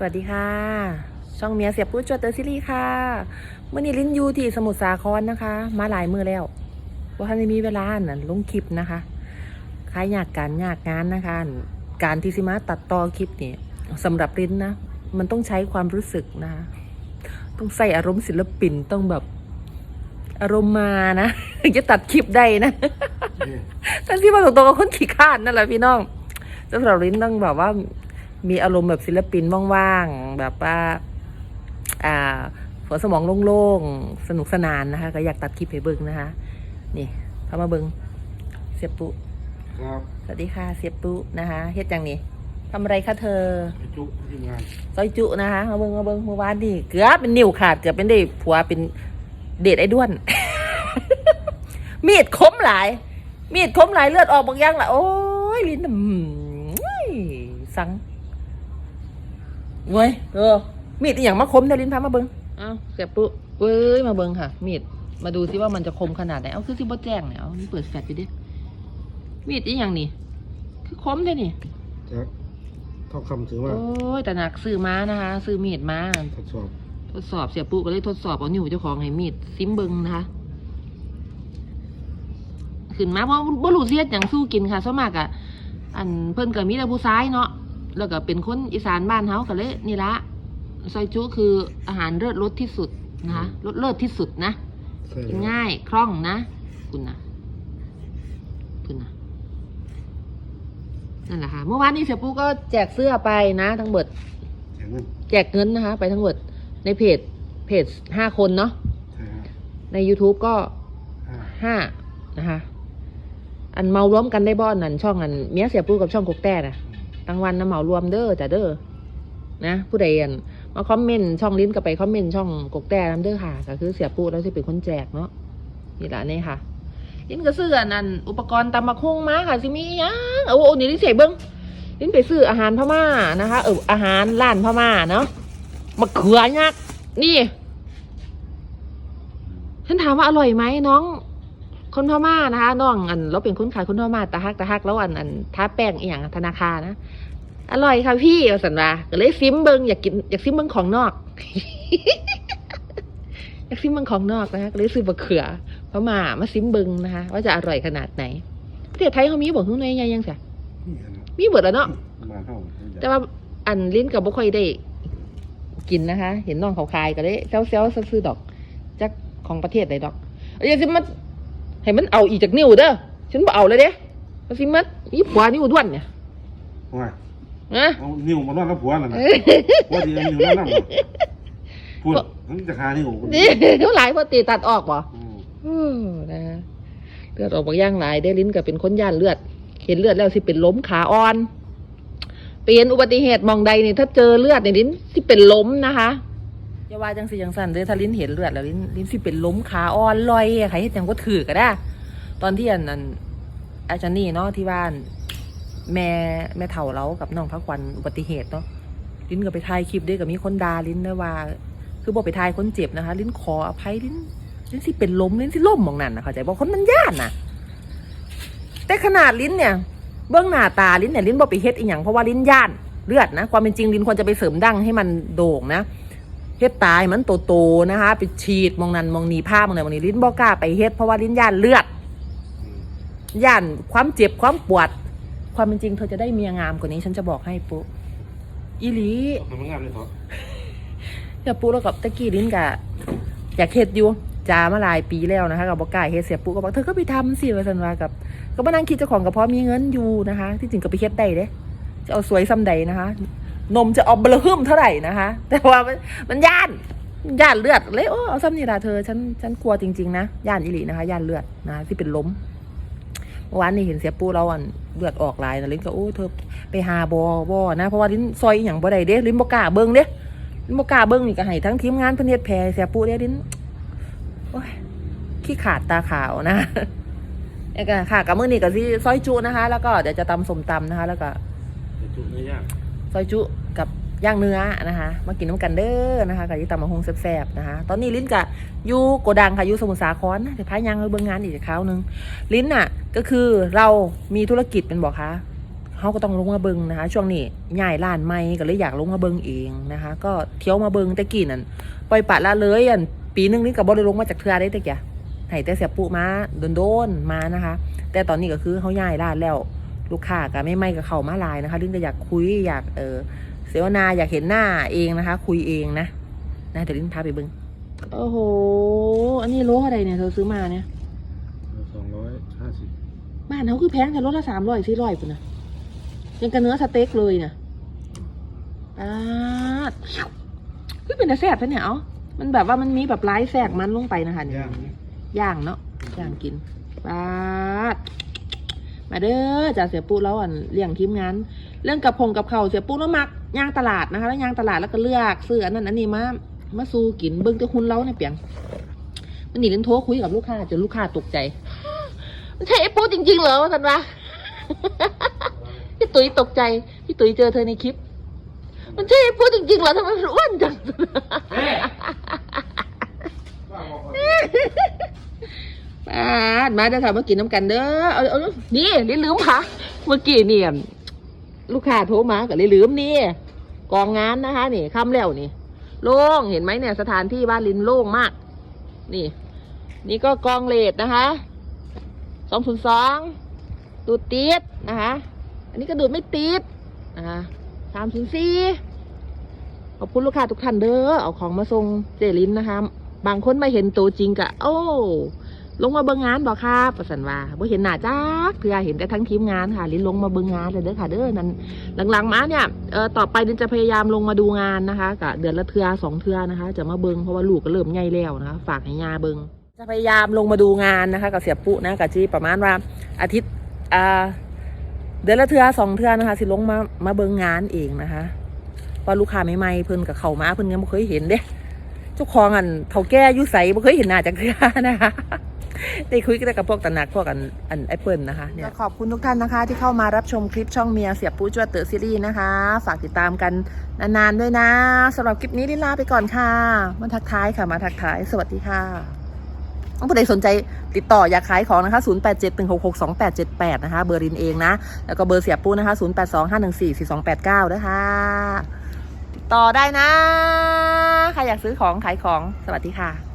สวัสดีค่ะ ช่องเมียเสียบปู้จวดเตอร์ซิลี่ค่ะเมื่อนี้ลิ้นอยูที่สมุทรสาครนะคะ มาหลายมือแล้วว่าท่านได้มีเวลาน่ะลงคลิปนะคะคล้ายอยากการอยากงานนะคะ การที่สิมาตัดต่อคลิปนี่สำหรับลิ้นนะมันต้องใช้ความรู้สึกนะคะต้องใส่อารมณ์ศิลปินต้องแบบอารมณ์มานะถึงจะตัดคลิปได้นะทั้งที่มาตรงๆกับคนขี้ข้านนั่นแหละพี่น้องสำหรับลิ้นต้องแบบว่า มีอารมณ์แบบศิลปินว่างๆ แบบว่าอ่าหัวสมองโล่งๆ สนุกสนานนะคะ ก็อยากตัดคลิปให้เบิ้งนะคะ นี่เข้ามาเบิ้งเสียบปุครับสวัสดีค่ะเสียบปุนะคะเฮ็ดจังนี่ทำอะไรคะเธอไปจุกทีมงานซอยจุนะคะมาเบิ้งมาเบิ้งเมื่อวานนี่เกือบเป็นนิ้วขาดเกือบเป็นได้ผัวเป็นเดทไอ้ด้วน มีดคมหลาย มีดคมหลายเลือดออกบางอย่างละโอ้ยลิ้นน่ะอืมสัง เว้ยเออมีดอหย่างมาคมเนี่ยลิ้นพามาเบิ้งเอ้าเสียบปุเว้ยมาเบิ้งค่ะ มีดมาดูซิว่ามันจะคมขนาดไหนเอาคือซิบ่แจ้งเนี่ยเอานี่เปิดแฟลชไปดิมีดอีหยังนี่ คือคมเท่นี่ครับทองคำถือว่าโอ้ยแต่หนักซื้อมานะคะ ซื้อมีดมาทดสอบทดสอบเสียปุ๊ก็เลยทดสอบเอานิ้วเจ้าของให้มีดซิมเบิงนะคะขึ้นมาเพราะบ่รู้เสียดอย่างสู้กินค่ะส่วนมากอะอันเพิ่นก็มีแต่ผู้ซ้ายเนาะ แล้วก็เป็นคนอีสานบ้านเฮาก็เลยนี่ละซอยจุคืออาหารเลิศรสที่สุดนะคะรสเลิศที่สุดนะใช่กินง่ายคล่องนะ คุณนะคุณนะนั่นแหละค่ะเมื่อวานนี้เสียปุ๊ก็แจกเสื้อไปนะทั้งหมดแข็งเงินแจกเงินนะคะ ไปทั้งหมดในเพจเพจห้าคนเนาะใช่ครับใน YouTube ก็ห้าห้านะคะ อันเมารวมกันได้บ่อนนั่นช่องอันเมียเสียปูกับช่องกกแต่นะ ตั้งวันนะเหมารวมเด้อจ้ะเด้อนะ ผู้ใดอันมาคอมเมนต์ช่องลิ้นก็ไปคอมเมนต์ช่องกกแต่นํเด้อค่ะ ก็คือเสียปูแล้วสิเป็นคนแจกเนาะนี่ละนี่ค่ะ ลิ้นก็ซื้ออันนั้นอุปกรณ์ตำมะคุงมาค่ะสิมีหยังโอ้โหนี่ลิ้นเสียเบิ้งลิ้นไปซื้ออาหารพม่านะคะ เอออาหารร้านพม่าเนาะมะเขือยักษ์นี่ฉันถามว่าอร่อยไหมน้อง คนพม่านะคะน้องอันเราเป็นคนขายคนพม่าตะฮักตะฮักแล้วอันอันท้าแป้งอีหยังธนาคารนะอร่อยค่ะพี่เอาสันว่าก็เลยซิมเบิงอยากกินอยากซิมเบิงของนอก อยากซิมเบิงของนอกนะคะก็เลยซื้อมะเขือพม่ามาซิมเบิงนะคะว่าจะอร่อยขนาดไหนประเทศไทยเขามีบอกข้างในยังยังจ้ะนี่ขนาดมีเบิดแล้วเนาะมาเท่าแต่ว่าอันลิ้นกับบ่ค่อยได้กินนะคะ เห็นน้องเขาขายก็เลยเซลเซลซื้อๆดอกจากของประเทศใดดอกเอาอย่าสิมา ให้มันเอาอีกจากนิ้วเด้อฉันบ่เอาเลยเด้เอาสิมัดมีผัวนิ้วด้วนเนี่ยว่านะเอานิ้วมาล้อนแล้วผัวนั่นนะเอ้ยผัวดีเอานิ้วนั่นนั่นน่ะพูดทั้งจะคานิ้วนี่เขาหลายพอตีตัดออกบ่อืมอือนะฮะเลือดออกบางอย่างหลายได้ลิ้นก็เป็นคนย่านเลือด เห็นเลือดแล้วสิเป็นล้มขาอ่อน เปลี่ยนอุบัติเหตุมองใดนี่ถ้าเจอเลือดในลิ้นสิเป็นล้มนะคะ อย่าว่าจังสิจังสันเลยถ้าลิ้นเห็นเลือดแล้วลิ้นลิ้นสิเป็นล้มขาอ่อนลอยอะใครเฮ็ดจังก็ถือก็ได้ ตอนที่อันนั้นอาจารย์นี่เนาะที่บ้าน แม่แม่เฒ่าเรากับน้องพักวันอุบัติเหตุเนาะลิ้นก็ไปถ่ายคลิปด้วยกับมีคนด่าลิ้นด้วยว่า คือบอกไปถ่ายคนเจ็บนะคะ ลิ้นขออภัยลิ้นลิ้นสิเป็นล้มลิ้นสิล่มมองนั่นนะเข้าใจบอกคนมันย่านนะแต่ขนาดลิ้นเนี่ย เบื้องหน้าตาลิ้นเนี่ยลิ้นบอกไปเฮ็ดอีหยังเพราะว่าลิ้นย่านเลือดนะความเป็นจริงลิ้นควรจะไปเสริมดั้งให้มันโด่งนะ เฮ็ดตายมันโตๆนะคะ ไปฉีดมองนั้นมองนีผ้ามองไหนมองนี้ลิ้นบอกกล้าไปเฮ็ดเพราะว่าลิ้นย่านเลือดอืมย่านความเจ็บความปวด ความเป็นจริงเธอจะได้เมียงามกว่านี้ ฉันจะบอกให้ปุ๊อีหลีทำงานเลยเถอะเสียปุ๊แล้วกับตะกี้ลิ้นกะอยากเฮ็ดอยู่จามาหลายปีแล้วนะคะกับบอกกล้าเฮ็ดเสียปุ๊ก็บอกเธอก็ไปทำสิว่าสันว่ากับ ก็มานั่งคิดเจ้าของกับพอมีเงินอยู่นะคะ ที่จริงก็ไปเฮ็ดได้เด้จะเอาสวยซ้ำใดนะคะ นมจะเอาเบลอหึ่มเท่าไหร่นะคะ แต่ว่ามันมันย่านย่านเลือดเลยโอ้เอาซ้ำนี่ละเธอฉันฉันกลัวจริงๆนะย่านอิลีนะคะย่านเลือดนะที่เป็นล้มเมื่อวานนี้เห็นเสียปูเราอันเลือดออกหลายนะลิ้นก็โอ้เธอไปหาบอบอนะเพราะว่าลิ้นซอยอหย่างบ่ได้เด้ลิ้นบ่กล้าเบิ่งเด้ลิ้นบ่กล้าเบิ่งนี่ก็ให้ทั้งทีมงานเพิ่นเฮ็ดแผลเสียปูเด้ลิ้นโอ้ยขี้ขาดตาขาวนะเอกค่ะกับมื้อนี้ก็สิซอยจุนะคะ แล้วก็เดี๋ยวจะตำส้มตำนะคะ แล้วก็ไปจุกเนื้อย่างซอยจุ กับย่างเนื้อนะคะมากินน้ำกันเด้อนะคะกับยี่ตำมะฮงแซ่บๆนะคะ ตอนนี้ลิ้นกะอยู่โกดังค่ะอยู่สมุทรสาครนะเดี๋ยวพายังเบิ่งงานอีกคราวหนึง ลิ้นน่ะก็คือเรามีธุรกิจเป็นบอกคะเขาก็ต้องลงมาเบิงนะคะ ช่วงนี้ย้ายร้านใหม่ก็เลยอยากลงมาเบิงเองนะคะ ก็เที่ยวมาเบิงแต่กี้นั่นปล่อยปะละเลยอันปีหนึงนี่ก็บ่ได้ลงมาจากเทือได้แต่แกให้แต่เสียปุมาโดนๆมานะคะ แต่ตอนนี้ก็คือเขาย้ายร้านแล้วลูกค้าก็ไม่ไม่กับเขามาลายนะคะลินก็อยากคุยอยากเออ เสวนาอยากเห็นหน้าเองนะคะ คุยเองนะนะเดี๋ยวลินพาไปเบิงโอ้โห อันนี้โลอะไรเนี่ยเธอซื้อมาเนี่ยสองร้อยห้าสิบบ้านเขาคือแพงแต่รถละสามร้อยสี่ร้อยปุ่นนะยังกับเนื้อสเต็กเลยนะปาดคือเป็นแต่แซ่บแท้เนี่ยเอ้ามันแบบว่ามันมีแบบไร้แทรกมันลงไปนะคะเนี่ยย่างย่างเนาะย่างกินปาด มาเด้อจ่าเสียปูแล้วอะเลี้ยงทีมงาน เรื่องกับพงกับเขาวเสียปูแล้วมักย่างตลาดนะคะ แล้วย่างตลาดแล้วก็เลือกซื้ออันนั้นอันนี้มามาสู้กินเบิ้งแต่คุณเล้าในเปียงมันนี่เล่นโทรคุยกับลูกค้าจนลูกค้าตกใจมันใช่ไอ้ปูจริง ๆ เหรอวะสันวะพี่ตุ๋ยตกใจพี่ตุ๋ยเจอเธอในคลิป มันใช่ไอ้ปูจริงๆเหรอทำไมมันอ้วนจัง ป้ามาเด้อค่ะมากินน้ำกันเด้อเอาเอานี่ลิลืมค่ะเมื่อกี้เนี่ยลูกค้าโทรมาก็เลยลืมนี่กองงานนะคะ นี่ค่ำแล้วนี่โล่งเห็นไหมเนี่ยสถานที่บ้านลินโล่งมาก นี่ นี่ก็กองเลดนะคะสองศูนย์สองดูดติดนะคะ อันนี้ก็ดูดไม่ติดนะคะสามศูนย์สี่ขอบคุณลูกค้าทุกท่านเด้อเอาของมาส่งเจลินนะคะ บางคนมาเห็นตัวจริงกะโอ้ ลงมาเบิ่งงานบอกค่ะประสันว่าบ่เห็นหน้าจักเพื่อเห็นแต่ทั้งทีมงานค่ะลินลงมาเบิ่งงานเลยเด้อค่ะ เด้อนั้นหลังๆมาเนี่ยเออต่อไปลินจะพยายามลงมาดูงานนะคะกะเดือนละเทือสองเทือนะคะ จะมาเบิ่งเพราะว่าลูกก็เริ่มใหญ่แล้วนะคะฝากให้ยาเบิ่งจะพยายามลงมาดูงานนะคะกับเสียปุ๊นะกับจีประมาณว่าอาทิตย์อ่าเดือนละเทือสองเทือนะคะสิลงมามาเบิ่งงานเองนะคะว่าลูกค้าใหม่ๆเพิ่นกับเขามาเพิ่นยังไม่เคยเห็นเด้เจ้าของอันเฒ่าแก่อยุ่ใสบ่เคยเห็นหน้าจากเทือนะคะ ได้คุยกันกับพวกตระหนักพวกอันอันแอปเปิลนะคะเนี่ยขอบคุณทุกท่านนะคะ ที่เข้ามารับชมคลิปช่องเมียเสียบปู้จวดเตอร์ซีรีส์นะคะ ฝากติดตามกันนานๆด้วยนะสำหรับคลิปนี้ลิลาไปก่อนค่ะมาทักทายค่ะมาทักทาย สวัสดีค่ะถ้าผู้ใดสนใจติดต่ออยากขายของนะคะ 0871662878 นะคะ เบอร์รินเองนะ แล้วก็เบอร์เสียปู้นะคะ 0825144289 นะคะ ติดต่อได้นะ ใครอยากซื้อของขายของ สวัสดีค่ะ